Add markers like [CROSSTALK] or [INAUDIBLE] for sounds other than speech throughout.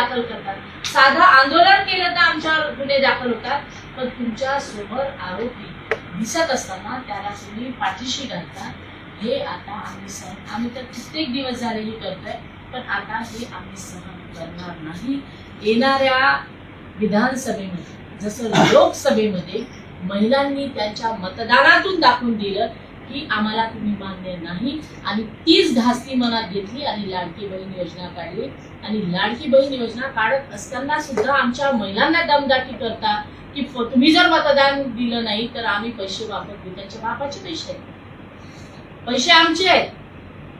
दाखल करतात. साधं आंदोलन केलं तर आमच्यावर गुन्हे दाखल होतात पण तुमच्यासमोर आरोपी दिसत असताना त्याला तुम्ही पाठीशी घालतात. हे आता आम्ही सहन आम्ही तर कित्येक दिवस झाले हे करतोय पण आता हे आम्ही सहन करणार नाही. येणाऱ्या विधानसभेमध्ये जसं लोकसभेमध्ये महिलांनी त्यांच्या मतदानातून दाखवून दिलं की आम्हाला तुम्ही मान्य नाही. आणि तीच धास्ती मनात घेतली आणि लाडकी बहीण योजना काढली. आणि लाडकी बहीण योजना काढत असताना सुद्धा आमच्या महिलांना दमदाटी करता की तुम्ही जर मतदान दिलं नाही तर आम्ही पैसे वापरतो त्यांच्या बापाचे पैसे आहेत. पैसे आमचे आहेत.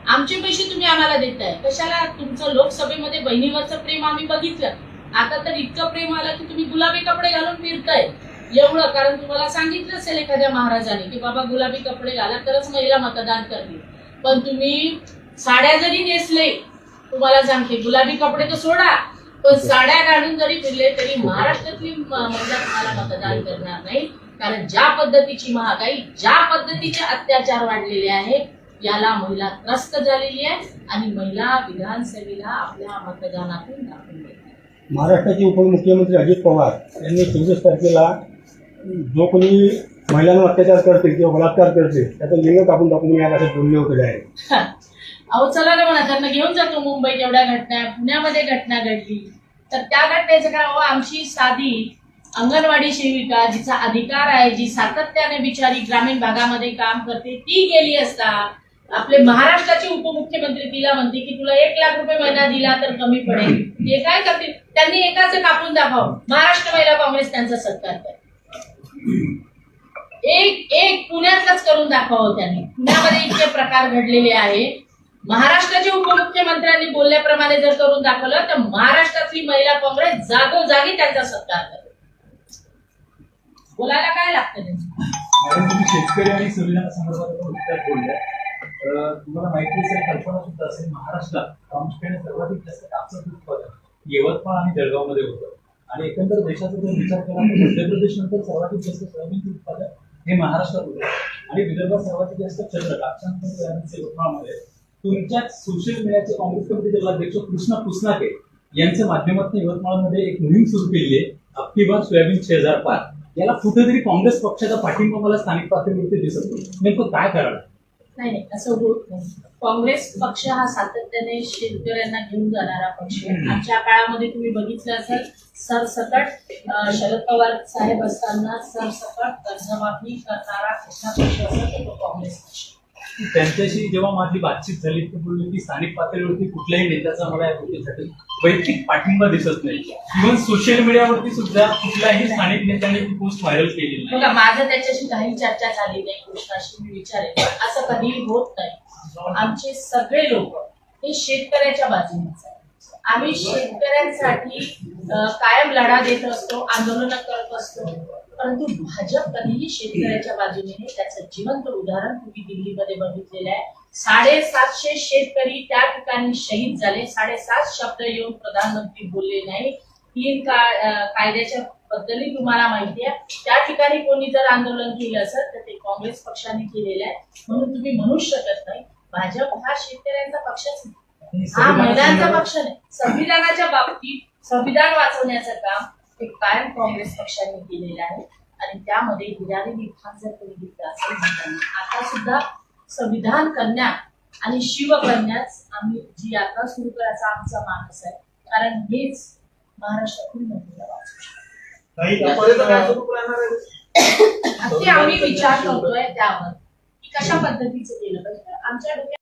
आमचे पैसे तुम्ही आम्हाला देताय. कशाला तुमचं लोकसभेमध्ये बहिणीवरचं प्रेम आम्ही बघितलं? आता तर इतकं प्रेम आलं की तुम्ही गुलाबी कपडे घालून फिरताय. एवढं कारण तुम्हाला सांगितलं असेल एखाद्या महाराजाने की बाबा गुलाबी कपडे घाला तरच महिला मतदान करतील. पण तुम्ही साड्या जरी नेसले तुम्हाला सांगते गुलाबी कपडे तर सोडा पण साड्या घालून जरी फिरले तरी महाराष्ट्रातली महिला तुम्हाला मतदान करणार नाही. कारण ज्या पद्धतीची महागाई ज्या पद्धतीचे अत्याचार वाढलेले आहेत याला महिला त्रस्त झालेली आहे आणि महिला विधानसभेला आपल्या मतदानातून दाखवून देतात. महाराष्ट्राचे उपमुख्यमंत्री अजित पवार यांनी चोवीस तारखेला जो कोणी महिलांवर अत्याचार करते किंवा बलात्कार करते त्याचं लिंग कापून टाकून या भाषेत बोलले होते डायरेक्ट अहो चला ना म्हणा त्यांना घेऊन जातो मुंबईत एवढ्या घटना पुण्यामध्ये घटना घडली. तर त्या घटनेचं काय अहो आमची साधी अंगणवाडी सेविका जिचा अधिकार आहे जी सातत्याने बिचारी ग्रामीण भागामध्ये काम करते ती गेली असता आपले महाराष्ट्राचे उपमुख्यमंत्री तिला म्हणते की तुला एक लाख रुपये महिना दिला तर कमी पडेल. ते काय करतील? त्यांनी एकाच कापून दाखव महाराष्ट्र महिला काँग्रेस त्यांचा सत्कार करेल एक एक पुण्यातलाच करून दाखवावं त्याने. पुण्यामध्ये इतके प्रकार घडलेले आहे महाराष्ट्राच्या उपमुख्यमंत्र्यांनी बोलल्याप्रमाणे जर करून दाखवलं तर महाराष्ट्रातली महिला काँग्रेस जागोजागी त्यांचा सत्कार करेल. बोलायला काय लागतं त्यांचं? शेतकरी आणि संविधान संदर्भात बोलल्या. तुम्हाला माहिती असेल कल्पना सुद्धा असेल महाराष्ट्रात प्रामुख्याने सर्वाधिक जास्त कापसाचं उत्पादन यवतमाळ आणि जळगावमध्ये होतं. आणि एकंदर देशाचा जर विचार केला तर मध्य प्रदेश नंतर सर्वाधिक जास्त सोयाबीनचे उत्पादन हे महाराष्ट्रात होतं. आणि विदर्भात सर्वाधिक जास्त चंद्र कापसानंतर यवतमाळमध्ये तुमच्याच सोशल मीडियाचे काँग्रेस कमिटीचे अध्यक्ष कृष्णा पुसनाके यांच्या माध्यमातून यवतमाळमध्ये एक मोहीम सुरू केली आहे. अबकी बार सोयाबीन छे हजार पार. याला कुठेतरी काँग्रेस पक्षाचा पाठिंबा मला स्थानिक पातळीवरती दिसत नाही. नेमकं काय कारण? नाही नाही असं होत नाही. काँग्रेस पक्ष हा सातत्याने शेतकऱ्यांना घेऊन जाणारा पक्ष आहे. आमच्या काळामध्ये तुम्ही बघितलं असेल सरसकट शरद पवार साहेब असताना सरसकट कर्जमाफी करणारा कुठला पक्ष असेल तो काँग्रेस पक्ष. त्यांच्याशी जेव्हा माझी बातचीत झाली ते बोलले की स्थानिक पातळीवरती कुठल्याही नेत्याचा मला या गोष्टीसाठी वैयक्तिक पाठिंबा दिसत नाही. इव्हन सोशल मीडियावरती सुद्धा कुठल्याही स्थानिक नेत्याने ती पोस्ट व्हायरल केली नाही. माझं त्याच्याशी काही चर्चा झाली नाही कृष्णाशी मी विचारेन. असं कधीही होत नाही. आमचे सगळे लोक हे शेतकऱ्याच्या बाजूनेच आम्ही शेतकऱ्यांसाठी कायम लढा देत असतो आंदोलन करत असतो. परंतु भाजप कधीही शेतकऱ्याच्या बाजूने नाही. त्याचं जिवंत उदाहरण तुम्ही दिल्लीमध्ये बघितलेलं आहे. साडेसातशे शेतकरी त्या ठिकाणी शहीद झाले. साडेसात शब्द येऊन प्रधानमंत्री बोलले नाही. तीन का कायद्याच्या बद्दलही तुम्हाला माहिती आहे. त्या ठिकाणी कोणी जर आंदोलन केलं असेल तर ते काँग्रेस पक्षाने केलेलं आहे. म्हणून तुम्ही म्हणू शकत नाही भाजप हा शेतकऱ्यांचा पक्षच नाही. हा महिलांचा पक्ष नाही. संविधानाच्या बाबतीत संविधान वाचवण्याचं काम हे कायम काँग्रेस पक्षाने केलेलं आहे. आणि त्यामध्ये हिराणी विधान जर कोणी घेतलं असेल आता सुद्धा संविधान कन्या आणि शिवकन्याच आम्ही जी यात्रा सुरू करायचा आमचा मानस आहे. कारण हेच महाराष्ट्रातील महिला वाचू शकतात ते [COUGHS] आम्ही विचार करतोय त्यावर. की कशा पद्धतीचं केलं पाहिजे? आमच्या डोक्यात